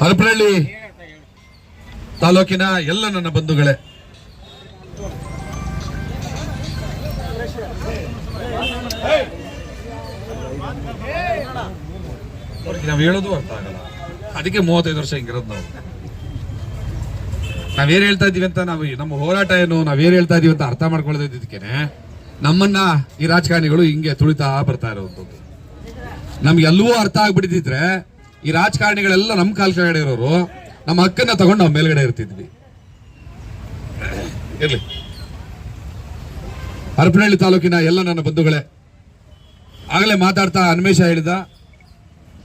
ಹರಪನಹಳ್ಳಿ ತಾಲೂಕಿನ ಎಲ್ಲ ನನ್ನ ಬಂಧುಗಳೇ. ನಾವು ಹೇಳೋದು ಅರ್ಥ ಆಗಲ್ಲ. ಅದಕ್ಕೆ ಮೂವತ್ತೈದು ವರ್ಷ ಹಿಂಗಿರೋದು ನಾವು. ನಾವೇನ್ ಹೇಳ್ತಾ ಇದೀವಿ ಅಂತ ನಾವು ನಮ್ಮ ಹೋರಾಟ ಏನು ನಾವೇನ್ ಹೇಳ್ತಾ ಇದೀವಿ ಅಂತ ಅರ್ಥ ಮಾಡ್ಕೊಳ್ಳೋದಿದ್ದಕ್ಕೇನೆ ನಮ್ಮನ್ನ ಈ ರಾಜಕಾರಣಿಗಳು ಹಿಂಗೆ ತುಳಿತಾ ಬರ್ತಾ ಇರೋದು ನಮ್ಗೆಲ್ಲವೂ ಅರ್ಥ ಆಗ್ಬಿಟ್ಟಿದ್ರೆ ಈ ರಾಜಕಾರಣಿಗಳೆಲ್ಲ ನಮ್ಮ ಕಾಲ್ ಕೆಳಗಡೆ ಇರೋರು, ನಮ್ಮ ಹಕ್ಕನ್ನ ತಗೊಂಡು ನಾವು ಮೇಲ್ಗಡೆ ಇರ್ತಿದ್ವಿ. ಇರ್ಲಿ. ಹರಪನಹಳ್ಳಿ ತಾಲೂಕಿನ ಎಲ್ಲ ನನ್ನ ಬಂಧುಗಳೇ, ಆಗಲೇ ಮಾತಾಡ್ತಾ ಅನ್ಮೇಷ ಹೇಳಿದ,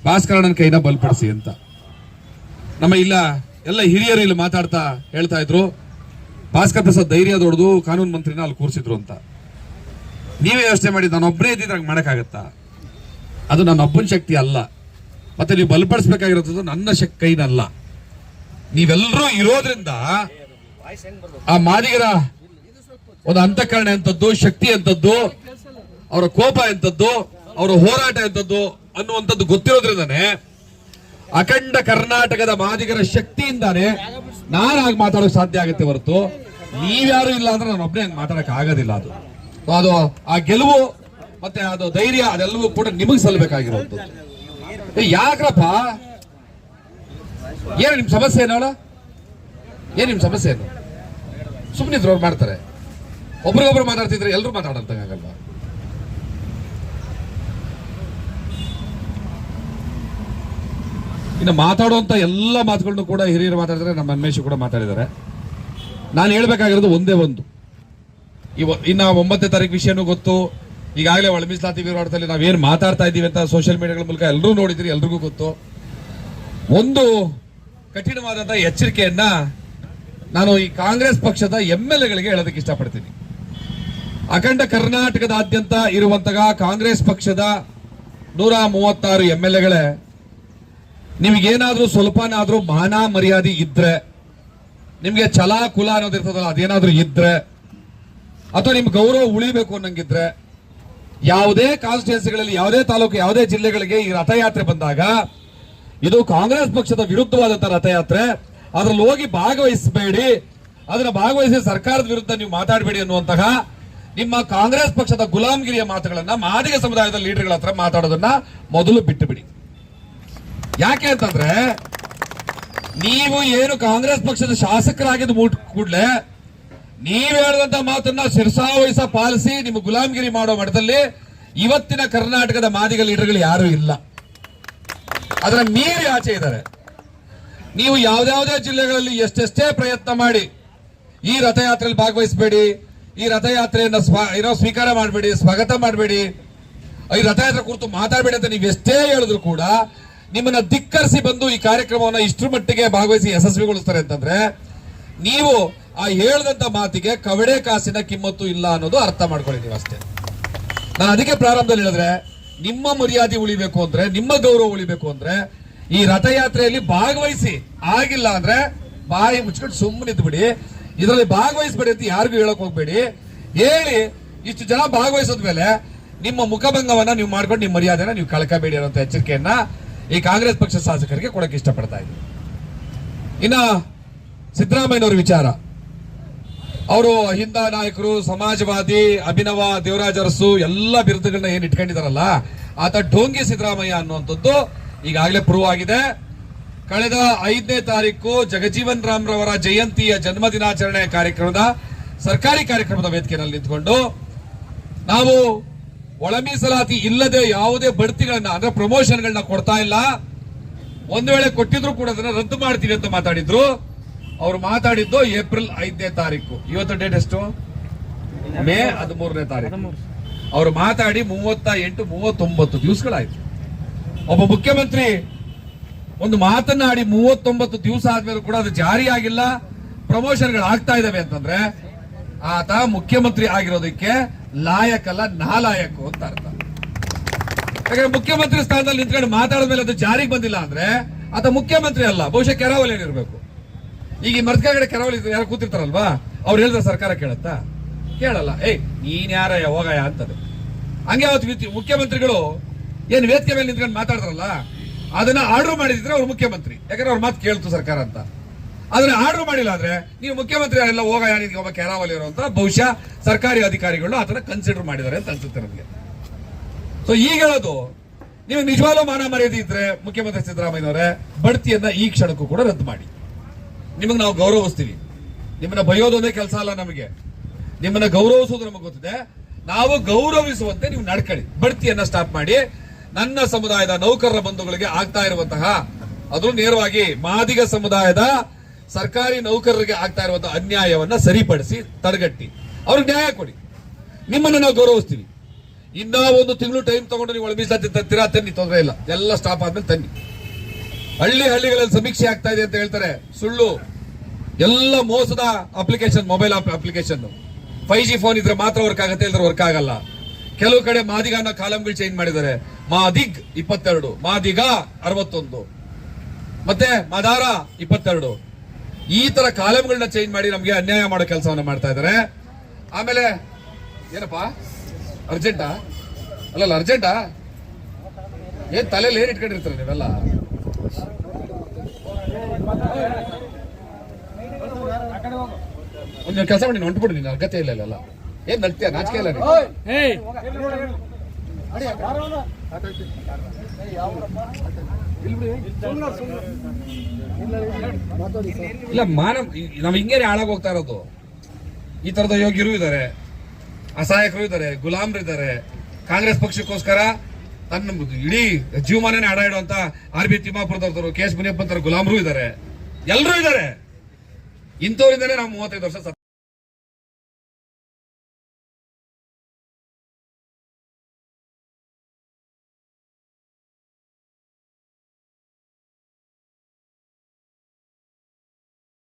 ಭಾಸ್ಕರಣ್ಣನ ಕೈನ ಬಲಪಡಿಸಿ ಅಂತ. ನಮ್ಮ ಇಲ್ಲ, ಎಲ್ಲ ಹಿರಿಯರು ಇಲ್ಲಿ ಮಾತಾಡ್ತಾ ಹೇಳ್ತಾ ಇದ್ರು. ಭಾಸ್ಕರ್ ಪ್ರಸಾದ್ ಧೈರ್ಯ ದೊಡ್ದು, ಕಾನೂನು ಮಂತ್ರಿನ ಅಲ್ಲಿ ಕೂರಿಸಿದ್ರು ಅಂತ. ನೀವೇ ವ್ಯವಸ್ಥೆ ಮಾಡಿ ನಾನು ಒಬ್ಬನೇ ಇದ್ದಿದ್ರಾಗ ಮಾಡಕ್ಕಾಗತ್ತಾ? ಅದು ನನ್ನ ಒಬ್ಬನ ಶಕ್ತಿ ಅಲ್ಲ. ಮತ್ತೆ ನೀವು ಬಲಪಡಿಸಬೇಕಾಗಿರೋದು ನನ್ನ ಶಕ್ ಕೈನಲ್ಲ. ನೀವೆಲ್ಲರೂ ಇರೋದ್ರಿಂದ ಆ ಮಾದಿಗರ ಒಂದು ಅಂತಃಕರಣ ಎಂತದ್ದು ಶಕ್ತಿ ಎಂತದ್ದು ಅವರ ಕೋಪ ಎಂತದ್ದು ಅವರ ಹೋರಾಟ ಎಂತದ್ದು ಅನ್ನುವಂಥದ್ದು ಗೊತ್ತಿರೋದ್ರಿಂದಾನೆ ಅಖಂಡ ಕರ್ನಾಟಕದ ಮಾದಿಗರ ಶಕ್ತಿಯಿಂದಾನೆ ನಾನು ಹಾಗೆ ಮಾತಾಡೋಕೆ ಸಾಧ್ಯ ಆಗುತ್ತೆ ಹೊರತು ನೀವ್ಯಾರು ಇಲ್ಲ ಅಂದ್ರೆ ನಾನು ಒಬ್ಬನೇ ಹಂಗೆ ಮಾತಾಡಕ್ ಆಗೋದಿಲ್ಲ ಅದು. ಅದು ಆ ಗೆಲುವು ಮತ್ತೆ ಅದು ಧೈರ್ಯ ಅದೆಲ್ಲವೂ ಕೂಡ ನಿಮಗೆ ಸಲ್ಲಬೇಕಾಗಿರುವಂಥದ್ದು ಯಾಕ್ರಪ್ಪ? ಏನು ನಿಮ್ ಸಮಸ್ಯೆ ಏನೋಳ ಏನ್ ನಿಮ್ ಸಮಸ್ಯೆ ಏನು? ಸುಮ್ಮನೆ ಅವ್ರು ಮಾಡ್ತಾರೆ. ಒಬ್ರಿಗೊಬ್ರು ಮಾತಾಡ್ತಿದ್ರೆ ಎಲ್ಲರೂ ಮಾತಾಡಂತಾಗಲ್ವಾ ಇನ್ನು ಮಾತಾಡುವಂತ ಎಲ್ಲ ಮಾತುಗಳನ್ನು ಕೂಡ ಹಿರಿಯರು ಮಾತಾಡಿದ್ರೆ ನಮ್ಮ ಅನ್ಮೇಶ್ ಕೂಡ ಮಾತಾಡಿದ್ದಾರೆ. ನಾನು ಹೇಳ್ಬೇಕಾಗಿರೋದು ಒಂದೇ ಒಂದು. ಇವ ಇನ್ನ ಒಂಬತ್ತನೇ ತಾರೀಕು ವಿಷಯನೂ ಗೊತ್ತು. ಈಗಾಗಲೇ ಒಳ ಮೀಸಲಾತಿ ನಾವು ನಾವೇನು ಮಾತಾಡ್ತಾ ಇದ್ದೀವಿ ಅಂತ ಸೋಷಿಯಲ್ ಮೀಡಿಯಾಗಳ ಮೂಲಕ ಎಲ್ಲರೂ ನೋಡಿದ್ರಿ, ಎಲ್ರಿಗೂ ಗೊತ್ತು. ಒಂದು ಕಠಿಣವಾದಂತಹ ಎಚ್ಚರಿಕೆಯನ್ನ ನಾನು ಈ ಕಾಂಗ್ರೆಸ್ ಪಕ್ಷದ ಎಂ ಎಲ್ ಎಗಳಿಗೆ ಹೇಳೋದಕ್ಕೆ ಇಷ್ಟಪಡ್ತೀನಿ. ಅಖಂಡ ಕರ್ನಾಟಕದಾದ್ಯಂತ ಇರುವಂತಹ ಕಾಂಗ್ರೆಸ್ ಪಕ್ಷದ ನೂರ ಮೂವತ್ತಾರು ಎಂ ಎಲ್ ಎಗಳೇ, ನಿಮ್ಗೇನಾದ್ರೂ ಸ್ವಲ್ಪನಾದ್ರೂ ಮಾನ ಮರ್ಯಾದೆ ಇದ್ರೆ, ನಿಮ್ಗೆ ಛಲ ಕುಲ ಅನ್ನೋದು ಇರ್ತದಲ್ಲ ಅದೇನಾದ್ರೂ ಇದ್ರೆ, ಅಥವಾ ನಿಮ್ ಗೌರವ ಉಳಿಬೇಕು ಅನ್ನಂಗಿದ್ರೆ ಯಾವುದೇ ಕಾನ್ಸ್ಟಿಟ್ಯೂನ್ಸಿಗಳಲ್ಲಿ ಯಾವುದೇ ತಾಲೂಕು, ಯಾವುದೇ ಜಿಲ್ಲೆಗಳಿಗೆ ಈ ರಥಯಾತ್ರೆ ಬಂದಾಗ, ಇದು ಕಾಂಗ್ರೆಸ್ ಪಕ್ಷದ ವಿರುದ್ಧವಾದಂತಹ ರಥಯಾತ್ರೆ. ಅದರಲ್ಲಿ ಹೋಗಿ ಭಾಗವಹಿಸಬೇಡಿ. ಅದನ್ನ ಭಾಗವಹಿಸಿ ಸರ್ಕಾರದ ವಿರುದ್ಧ ನೀವು ಮಾತಾಡಬೇಡಿ ಅನ್ನುವಂತಹ ನಿಮ್ಮ ಕಾಂಗ್ರೆಸ್ ಪಕ್ಷದ ಗುಲಾಮಗಿರಿಯ ಮಾತುಗಳನ್ನ ಮಾದಿಗ ಸಮುದಾಯದ ಲೀಡರ್ಗಳ ಹತ್ರ ಮಾತಾಡೋದನ್ನ ಮೊದಲು ಬಿಟ್ಟು ಬಿಡಿ ಯಾಕೆ ಅಂತಂದ್ರೆ, ನೀವು ಏನು ಕಾಂಗ್ರೆಸ್ ಪಕ್ಷದ ಶಾಸಕರಾಗಿದ್ದು ಮೂಟ್ ಕೂಡ್ಲೆ ನೀವ್ ಹೇಳಿದಂತ ಮಾತನ್ನ ಶಿರ್ಸಾವಹಿಸ ಪಾಲಿಸಿ ನಿಮ್ಮ ಗುಲಾಮಗಿರಿ ಮಾಡೋ ಮಟ್ಟದಲ್ಲಿ ಇವತ್ತಿನ ಕರ್ನಾಟಕದ ಮಾದಿಗ ಲೀಡರ್ಗಳು ಯಾರು ಇಲ್ಲ. ಅದರ ಮೀರಿ ಆಚೆ ಇದ್ದಾರೆ. ನೀವು ಯಾವ್ದಾವುದೇ ಜಿಲ್ಲೆಗಳಲ್ಲಿ ಎಷ್ಟೆಷ್ಟೇ ಪ್ರಯತ್ನ ಮಾಡಿ ಈ ರಥಯಾತ್ರೆಯಲ್ಲಿ ಭಾಗವಹಿಸಬೇಡಿ, ಈ ರಥಯಾತ್ರೆಯನ್ನ ಏನೋ ಸ್ವೀಕಾರ ಮಾಡಬೇಡಿ, ಸ್ವಾಗತ ಮಾಡಬೇಡಿ, ಈ ರಥಯಾತ್ರೆ ಕುರಿತು ಮಾತಾಡಬೇಡಿ ಅಂತ ನೀವು ಎಷ್ಟೇ ಹೇಳಿದ್ರು ಕೂಡ ನಿಮ್ಮನ್ನ ಧಿಕ್ಕರಿಸಿ ಬಂದು ಈ ಕಾರ್ಯಕ್ರಮವನ್ನು ಇಷ್ಟರ ಮಟ್ಟಿಗೆ ಭಾಗವಹಿಸಿ ಯಶಸ್ವಿಗೊಳಿಸ್ತಾರೆ ಅಂತಂದ್ರೆ ನೀವು ಆ ಹೇಳಿದಂತ ಮಾತಿಗೆ ಕವಡೆ ಕಾಸಿನ ಕಿಮ್ಮತ್ತು ಇಲ್ಲ ಅನ್ನೋದು ಅರ್ಥ ಮಾಡ್ಕೊಳ್ಳಿ ಅಷ್ಟೇ. ನಾನು ಅದಕ್ಕೆ ಪ್ರಾರಂಭದಲ್ಲಿ ಹೇಳಿದ್ರೆ, ನಿಮ್ಮ ಮರ್ಯಾದೆ ಉಳಿಬೇಕು ಅಂದ್ರೆ, ನಿಮ್ಮ ಗೌರವ ಉಳಿಬೇಕು ಅಂದ್ರೆ, ಈ ರಥಯಾತ್ರೆಯಲ್ಲಿ ಭಾಗವಹಿಸಿ, ಆಗಿಲ್ಲ ಅಂದ್ರೆ ಬಾಯಿ ಮುಚ್ಕೊಂಡು ಸುಮ್ಮನೆ ಬಿಡಿ ಇದರಲ್ಲಿ ಭಾಗವಹಿಸ್ಬೇಡಿ ಅಂತ ಯಾರಿಗೂ ಹೇಳಕ್ ಹೋಗ್ಬೇಡಿ. ಹೇಳಿ, ಇಷ್ಟು ಜನ ಭಾಗವಹಿಸಿದ್ಮೇಲೆ ನಿಮ್ಮ ಮುಖಭಂಗವನ್ನ ನೀವು ಮಾಡ್ಕೊಂಡು ನಿಮ್ಮ ಮರ್ಯಾದೆನ ನೀವು ಕಳ್ಕಬೇಡಿ ಅನ್ನೋ ಎಚ್ಚರಿಕೆಯನ್ನ ಈ ಕಾಂಗ್ರೆಸ್ ಪಕ್ಷ ಶಾಸಕರಿಗೆ ಕೊಡಕ್ಕೆ ಇಷ್ಟಪಡ್ತಾ ಇದ್ದೀನಿ. ಇನ್ನ ಸಿದ್ದರಾಮಯ್ಯನವರ ವಿಚಾರ. ಅವರು ಅಹಿಂದ ನಾಯಕರು, ಸಮಾಜವಾದಿ, ಅಭಿನವ, ದೇವರಾಜ ಅರಸು, ಎಲ್ಲ ಬಿರುದುಗಳನ್ನ ಏನ್ ಇಟ್ಕೊಂಡಿದಾರಲ್ಲ, ಆತ ಡೋಂಗಿ ಸಿದ್ದರಾಮಯ್ಯ ಅನ್ನುವಂಥದ್ದು ಈಗಾಗಲೇ ಪ್ರೂವ್ ಆಗಿದೆ. ಕಳೆದ ಐದನೇ ತಾರೀಕು ಜಗಜೀವನ್ ರಾಮ್ರವರ ಜಯಂತಿಯ ಜನ್ಮದಿನಾಚರಣೆ ಕಾರ್ಯಕ್ರಮದ ಸರ್ಕಾರಿ ಕಾರ್ಯಕ್ರಮದ ವೇದಿಕೆಯಲ್ಲಿ ನಿಂತ್ಕೊಂಡು ನಾವು ಒಳ ಮೀಸಲಾತಿ ಇಲ್ಲದೆ ಯಾವುದೇ ಬಡ್ತಿಗಳನ್ನ, ಅಂದ್ರೆ ಪ್ರಮೋಷನ್ಗಳನ್ನ ಕೊಡ್ತಾ ಇಲ್ಲ. ಒಂದು ವೇಳೆ ಕೊಟ್ಟಿದ್ರು ಕೂಡ ಅದನ್ನ ರದ್ದು ಮಾಡ್ತೀವಿ ಅಂತ ಮಾತಾಡಿದ್ರು. ಅವ್ರು ಮಾತಾಡಿದ್ದು ಏಪ್ರಿಲ್ ಐದನೇ ತಾರೀಕು. ಇವತ್ತು ಡೇಟ್ ಎಷ್ಟು? ಮೇ ಹದಿಮೂರನೇ ತಾರೀಕು. ಅವ್ರು ಮಾತಾಡಿ ಮೂವತ್ತ ಎಂಟು ಮೂವತ್ತೊಂಬತ್ತು ದಿವಸಗಳಾಯ್ತು. ಒಬ್ಬ ಮುಖ್ಯಮಂತ್ರಿ ಒಂದು ಮಾತನಾಡಿ ಮೂವತ್ತೊಂಬತ್ತು ದಿವಸ ಆದ್ಮೇಲೆ ಕೂಡ ಅದು ಜಾರಿ ಆಗಿಲ್ಲ. ಪ್ರಮೋಷನ್ಗಳು ಆಗ್ತಾ ಇದಾವೆ ಅಂತಂದ್ರೆ ಆತ ಮುಖ್ಯಮಂತ್ರಿ ಆಗಿರೋದಕ್ಕೆ ಲಾಯಕಲ್ಲ ನಾಲಾಯಕು ಅಂತ ಅರ್ಥ. ಯಾಕಂದ್ರೆ ಮುಖ್ಯಮಂತ್ರಿ ಸ್ಥಾನದಲ್ಲಿ ನಿಂತ್ಕೊಂಡು ಮಾತಾಡಿದ ಮೇಲೆ ಅದು ಜಾರಿಗೆ ಬಂದಿಲ್ಲ ಅಂದ್ರೆ ಆತ ಮುಖ್ಯಮಂತ್ರಿ ಅಲ್ಲ. ಬಹುಶಃ ಕೆರಾವಲಿಯಲ್ಲಿ ಇರಬೇಕು. ಈಗ ಈ ಮರ್ಕಾಗಡೆ ಕರಾವಳಿ ಯಾರು ಕೂತಿರ್ತಾರಲ್ವಾ? ಅವ್ರು ಹೇಳಿದ್ರೆ ಸರ್ಕಾರ ಕೇಳತ್ತಾ? ಕೇಳಲ್ಲ. ಏ ನೀನ್ ಯಾರ ಅಂತ ಅಂತದೆ ಹಂಗೆ ಅವತ್ತು ವಿತ್- ಮುಖ್ಯಮಂತ್ರಿಗಳು ಏನ್ ವೇದಿಕೆ ಮೇಲೆ ನಿಂತ್ಕೊಂಡು ಮಾತಾಡ್ತಾರಲ್ಲ, ಅದನ್ನ ಆರ್ಡರ್ ಮಾಡಿದ್ರೆ ಅವ್ರು ಮುಖ್ಯಮಂತ್ರಿ. ಯಾಕಂದ್ರೆ ಅವ್ರ ಮಾತು ಕೇಳ್ತು ಸರ್ಕಾರ ಅಂತ. ಅದನ್ನ ಆರ್ಡರ್ ಮಾಡಿಲ್ಲ ಅಂದ್ರೆ ನೀವು ಮುಖ್ಯಮಂತ್ರಿ ಎಲ್ಲ ಹೋಗ ಯಾರಿಗೆ ಒಬ್ಬ ಕೆರಾವಲಿ ಇರುವಂತ ಬಹುಶಃ ಸರ್ಕಾರಿ ಅಧಿಕಾರಿಗಳು ಅದನ್ನ ಕನ್ಸಿಡರ್ ಮಾಡಿದ್ದಾರೆ ಅಂತ ಅನ್ಸುತ್ತೆ ನಮಗೆ. ಸೊ ಈಗ ಹೇಳೋದು, ನೀವು ನಿಜವಾಗ್ಲೂ ಮಾನ ಮರ್ಯಾದೆ ಇದ್ರೆ ಮುಖ್ಯಮಂತ್ರಿ ಸಿದ್ದರಾಮಯ್ಯನವರೇ ಬಡ್ತಿಯನ್ನ ಈ ಕ್ಷಣಕ್ಕೂ ಕೂಡ ರದ್ದು ಮಾಡಿ. ನಿಮಗೆ ನಾವು ಗೌರವಿಸ್ತೀವಿ. ನಿಮ್ಮನ್ನ ಬಯೋದೊಂದೇ ಕೆಲಸ ಅಲ್ಲ ನಮಗೆ. ನಿಮ್ಮನ್ನ ಗೌರವಿಸೋದು ನಮಗೆ ಗೊತ್ತಿದೆ. ನಾವು ಗೌರವಿಸುವಂತೆ ನೀವು ನಡ್ಕೊಳ್ಳಿ. ಬಡ್ತಿಯನ್ನ ಸ್ಟಾಪ್ ಮಾಡಿ. ನನ್ನ ಸಮುದಾಯದ ನೌಕರರ ಬಂಧುಗಳಿಗೆ ಆಗ್ತಾ ಇರುವಂತಹ, ಅದು ನೇರವಾಗಿ ಮಾದಿಗ ಸಮುದಾಯದ ಸರ್ಕಾರಿ ನೌಕರರಿಗೆ ಆಗ್ತಾ ಇರುವಂತಹ ಅನ್ಯಾಯವನ್ನ ಸರಿಪಡಿಸಿ ತಡೆಗಟ್ಟಿ. ಅವ್ರಿಗೆ ನ್ಯಾಯ ಕೊಡಿ. ನಿಮ್ಮನ್ನ ನಾವು ಗೌರವಿಸ್ತೀವಿ. ಇನ್ನೂ ಒಂದು ತಿಂಗಳು ಟೈಮ್ ತಗೊಂಡು ನೀವು ಒಳ ಮೀಸಲಾತಿ ತರ್ತೀರಾ ತನ್ನಿ, ತೊಂದರೆ ಇಲ್ಲ. ಎಲ್ಲ ಸ್ಟಾಪ್ ಆದ್ಮೇಲೆ ತನ್ನಿ. ಹಳ್ಳಿ ಹಳ್ಳಿಗಳಲ್ಲಿ ಸಮೀಕ್ಷೆ ಆಗ್ತಾ ಇದೆ ಅಂತ ಹೇಳ್ತಾರೆ. ಸುಳ್ಳು. ಎಲ್ಲ ಮೋಸದ application mobile application five G phone ಇದ್ರೆ ಮಾತ್ರ ವರ್ಕ್ ಆಗುತ್ತೆ, ಇಲ್ದ್ರೆ ವರ್ಕ್ ಆಗಲ್ಲ. ಕೆಲವು ಕಡೆ ಮಾದಿಗ ಅನ್ನೋ ಕಾಲಂಗಳು ಚೇಂಜ್ ಮಾಡಿದ್ದಾರೆ. ಮಾದಿಗ್ ಇಪ್ಪತ್ತೆರಡು, ಮಾದಿಗ ಅರವತ್ತೊಂದು. ಮತ್ತೆ ಮದಾರ ಇಪ್ಪತ್ತೆರಡು. ಈ ತರ ಕಾಲಂಗಳನ್ನ ಚೇಂಜ್ ಮಾಡಿ ನಮಗೆ ಅನ್ಯಾಯ ಮಾಡೋ ಕೆಲಸವನ್ನು ಮಾಡ್ತಾ ಇದ್ದಾರೆ. ಆಮೇಲೆ ಏನಪ್ಪಾ? ಅರ್ಜೆಂಟಾ ಅಲ್ಲಲ್ಲ ಅರ್ಜೆಂಟಾ ಏನ್ ತಲೆಯಲ್ಲಿ ಏನ್ ಇಟ್ಕೊಂಡಿರ್ತಾರೆ ನೀವೆಲ್ಲ? ಒಂದು ಕೆಲಸ ಮಾಡಿ ನೀನು ಹೊಂಟ್ಬಿಡು ನೀನು ಅರ್ಗತೆ ಇಲ್ಲ ಇಲ್ಲ ಏನ್ ನಗ್ತೀಯ ನಾಚಿಕೆ ಇಲ್ಲ? ಇಲ್ಲ ಮಾನ ನಾವ್ ಹಿಂಗೇನೆ ಹಾಳಾಗ ಹೋಗ್ತಾ ಇರೋದು. ಈ ತರದ ಯೋಗ್ಯರು ಇದ್ದಾರೆ ಅಸಹಾಯಕರು ಇದ್ದಾರೆ ಗುಲಾಮ್ರು ಇದ್ದಾರೆ ಕಾಂಗ್ರೆಸ್ ಪಕ್ಷಕ್ಕೋಸ್ಕರ ತನ್ನ ಇಡೀ ಜೀವಮಾನನೇ ಆಡ ಇಡುವಂತ ಆರ್ ಬಿ ತಿಮ್ಮಾಪುರದವರು, ಕೆ ಎಸ್ ಮುನಿಯಪ್ಪಂತರ ಗುಲಾಮರು ಇದ್ದಾರೆ. ಎಲ್ಲರೂ ಇದ್ದಾರೆ. ಇಂಥವ್ರಿಂದಲೇ ನಾವು ಮೂವತ್ತೈದು ವರ್ಷ